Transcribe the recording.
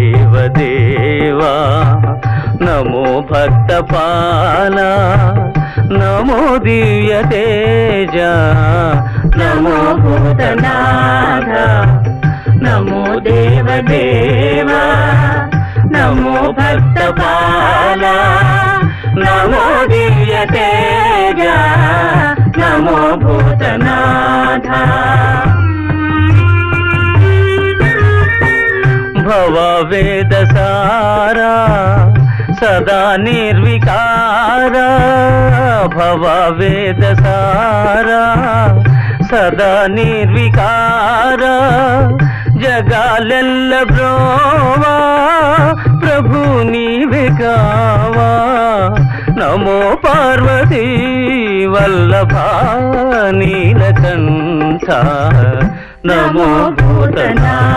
దేవదేవా నమో భక్తపాల నమో దివ్య తేజ నమో భూతనాథ నమో దేవదేవా నమో భక్తపాల నమో దివ్య తేజ భవ వేద సారా సదా నిర్వికార భవ వేద సారా సదా నిర్వికార జగాలెల్ల బ్రోవా ప్రభు నీవే కావా నమో పార్వతీ వల్లభ నీలకంఠ నమో భూతనాథ